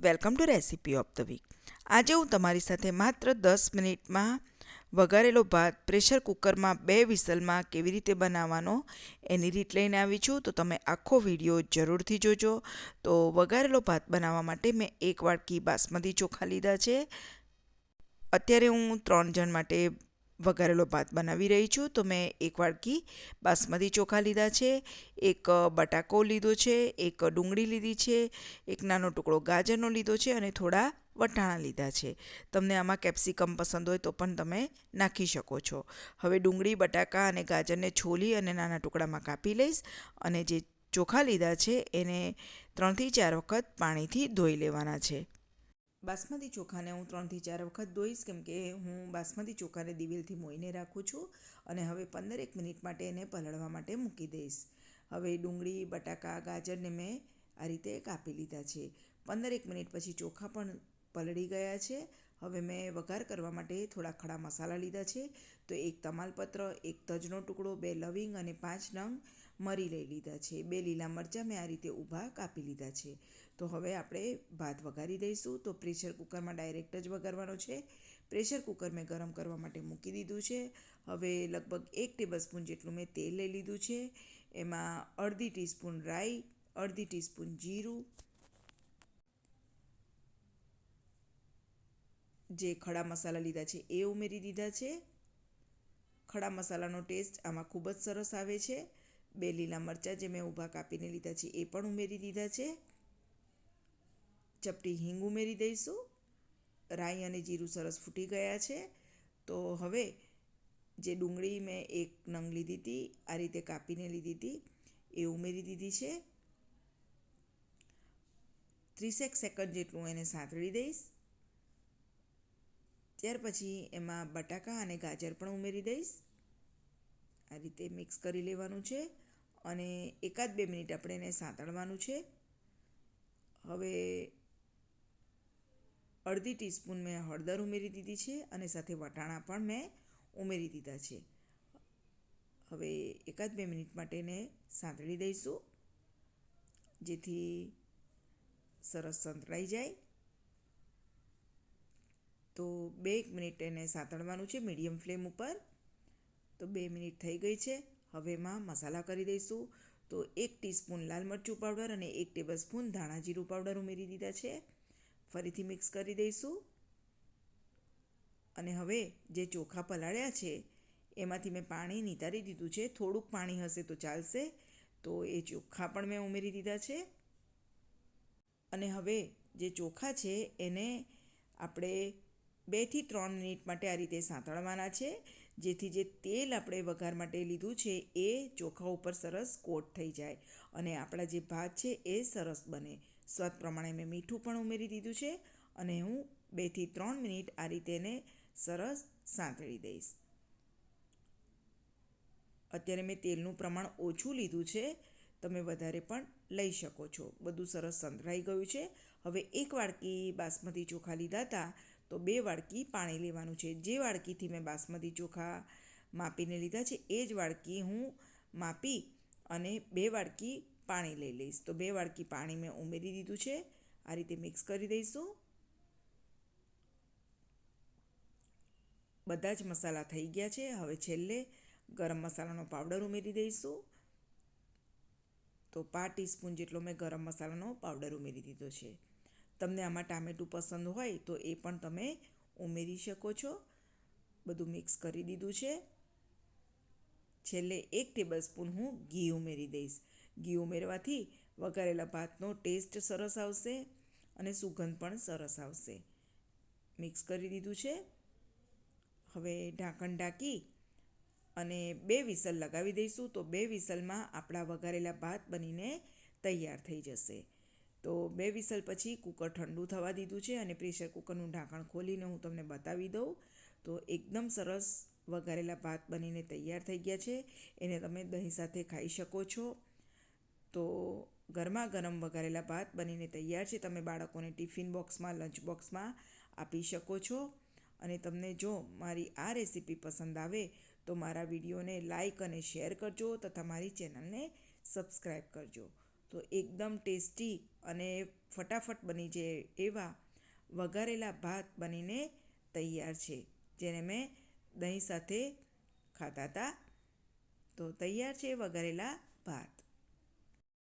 Welcome to recipe of the week. આજે હું તમારી સાથે માત્ર દસ મિનિટમાં વઘારેલો ભાત પ્રેશર કુકરમાં બે વિસલમાં કેવી રીતે બનાવવાનો એની રીત લઈને આવી છું. તો તમે આખો વીડિયો જરૂરથી જોજો. તો વઘારેલો ભાત બનાવવા માટે મેં એક વાટકી બાસમતી ચોખા લીધા છે. અત્યારે હું ત્રણ જણ માટે વઘારેલો ભાત બનાવી રહી છું, તો મેં એક વાડકી બાસમતી ચોખા લીધા છે, એક બટાકો લીધો છે, એક ડુંગળી લીધી છે, એક નાનો ટુકડો ગાજરનો લીધો છે અને થોડા વટાણા લીધા છે. તમને આમાં કેપ્સિકમ પસંદ હોય તો પણ તમે નાખી શકો છો. હવે ડુંગળી, બટાકા અને ગાજરને છોલી અને નાના ટુકડામાં કાપી લઈશ અને જે ચોખા લીધા છે એને ત્રણથી ચાર વખત પાણીથી ધોઈ લેવાના છે. બાસમતી ચોખાને હું ત્રણથી ચાર વખત ધોઈશ, કેમ કે હું બાસમતી ચોખાને દિવેલથી મોઈને રાખું છું અને હવે પંદરેક મિનિટ માટે એને પલળવા માટે મૂકી દઈશ. હવે ડુંગળી, બટાકા, ગાજરને મેં આ રીતે કાપી લીધા છે. પંદરેક મિનિટ પછી ચોખા પણ પલળી ગયા છે હવે મેં વઘાર કરવા માટે થોડા ખડા મસાલા લીધા છે. તો એક તમાલપત્ર, એક તજનો ટુકડો, બે લવિંગ અને પાંચ નંગ મરી લઈ લીધા છે. બે લીલા મરચાં મેં આ રીતે ઊભા કાપી લીધા છે. તો હવે આપણે ભાત વઘારી દઈશું. તો પ્રેશર કુકરમાં ડાયરેક્ટ જ વઘારવાનો છે. પ્રેશર કુકર મેં ગરમ કરવા માટે મૂકી દીધું છે. હવે લગભગ એક ટેબલ સ્પૂન જેટલું મેં તેલ લઈ લીધું છે. એમાં અડધી ટીસ્પૂન રાઈ, અડધી ટીસ્પૂન જીરું જે ખડા મસાલા લીધા છે એ ઉમેરી દીધા છે. ખડા મસાલાનો ટેસ્ટ આમાં ખૂબ જ સરસ આવે છે. બે લીલા મરચાં જે મેં ઊભા કાપીને લીધા છે એ પણ ઉમેરી દીધા છે. ચપટી હિંગ ઉમેરી દઈશું. રાઈ અને જીરું સરસ ફૂટી ગયા છે. તો હવે જે ડુંગળી મેં એક નંગ લીધી હતી, આ રીતે કાપીને લીધી હતી, એ ઉમેરી દીધી છે. ત્રીસેક સેકન્ડ જેટલું એને સાંતળી દઈશ. ત્યાર પછી એમાં બટાકા અને ગાજર પણ ઉમેરી દઈશ. આ રીતે મિક્સ કરી લેવાનું છે અને એકાદ બે મિનિટ આપણે એને સાંતળવાનું છે. હવે અડધી ટીસ્પૂન મેં હળદર ઉમેરી દીધી છે અને સાથે વટાણા પણ મેં ઉમેરી દીધા છે. હવે એકાદ બે મિનિટ માટે એને સાંતળી દઈશું, જેથી સરસ સંતળાઈ જાય. તો બે મિનિટ એને સાંતળવાનું છે, મીડિયમ ફ્લેમ ઉપર. તો બે મિનિટ થઈ ગઈ છે. હવે એમાં મસાલા કરી દઈશું. તો એક ટીસ્પૂન લાલ મરચું પાવડર અને એક ટેબલ સ્પૂન ધાણા જીરું પાવડર ઉમેરી દીધા છે. ફરીથી મિક્સ કરી દઈશું. અને હવે જે ચોખા પલાળ્યા છે, એમાંથી મેં પાણી નિતારી દીધું છે. થોડુંક પાણી હશે તો ચાલશે. તો એ ચોખા પણ મેં ઉમેરી દીધા છે. અને હવે જે ચોખા છે, એને આપણે બેથી ત્રણ મિનિટ માટે આ રીતે સાંતળવાના છે. જેથી જે તેલ આપણે વઘાર માટે લીધું છે, એ ચોખા ઉપર સરસ કોટ થઈ જાય અને આપણા જે ભાત છે, એ સરસ બને. સ્વાદ પ્રમાણે મેં મીઠું પણ ઉમેરી દીધું છે અને હું બેથી ત્રણ મિનિટ આ રીતે એને સરસ સાંતળી દઈશ. અત્યારે મેં તેલનું પ્રમાણ ઓછું લીધું છે. તમે વધારે પણ લઈ શકો છો. બધું સરસ સંતળાઈ ગયું છે. હવે એક વાડકી બાસમતી ચોખા લીધા હતા તો બે વાડકી પાણી લેવાનું છે. જે વાડકીથી મેં બાસમતી ચોખા માપીને લીધા છે, એ જ વાડકી હું માપી અને બે વાડકી પાણી લઈ લઈશ. તો બે વાડકી પાણી મેં ઉમેરી દીધું છે. આ રીતે મિક્સ કરી દઈશું. બધા જ મસાલા થઈ ગયા છે. હવે છેલ્લે ગરમ મસાલાનો પાવડર ઉમેરી દઈશું. તો પાંચ ટીસ્પૂન જેટલો મેં ગરમ મસાલાનો પાવડર ઉમેરી દીધો છે. તમને આમાં ટામેટું પસંદ હોય તો એ પણ તમે ઉમેરી શકો છો. બધું મિક્સ કરી દીધું છે. છેલ્લે એક ટેબલ સ્પૂન હું ઘી ઉમેરી દઈશ. ઘી ઉમેરવાથી વઘારેલા ભાતનો ટેસ્ટ સરસ આવશે અને સુગંધ પણ સરસ આવશે. મિક્સ કરી દીધું છે. હવે ઢાંકણ ઢાંકી અને બે વિસલ લગાવી દઈશું તો બે વિસલમાં આપણા વઘારેલા ભાત બનીને તૈયાર થઈ જશે. તો બે વિસલ પછી કુકર ઠંડુ થવા દીધું છે અને પ્રેશર કુકરનું ઢાંકણ ખોલીને હું તમને બતાવી દઉં. તો એકદમ સરસ વઘારેલા ભાત બનીને તૈયાર થઈ ગયા છે. એને તમે દહીં સાથે ખાઈ શકો છો. તો ગરમા ગરમ વઘારેલા ભાત બનીને તૈયાર છે. તમે બાળકોને ટિફિન બોક્સમાં, લંચ બોક્સમાં આપી શકો છો. અને તમને જો મારી આ રેસીપી પસંદ આવે તો મારા વિડીયોને લાઈક અને શેર કરજો તથા મારી ચેનલને સબસ્ક્રાઈબ કરજો. તો એકદમ ટેસ્ટી અને ફટાફટ બની જાય એવા વઘારેલા ભાત બનીને તૈયાર છે, જેને મેં દહીં સાથે ખાધા હતા. તો તૈયાર છે વઘારેલા ભાત.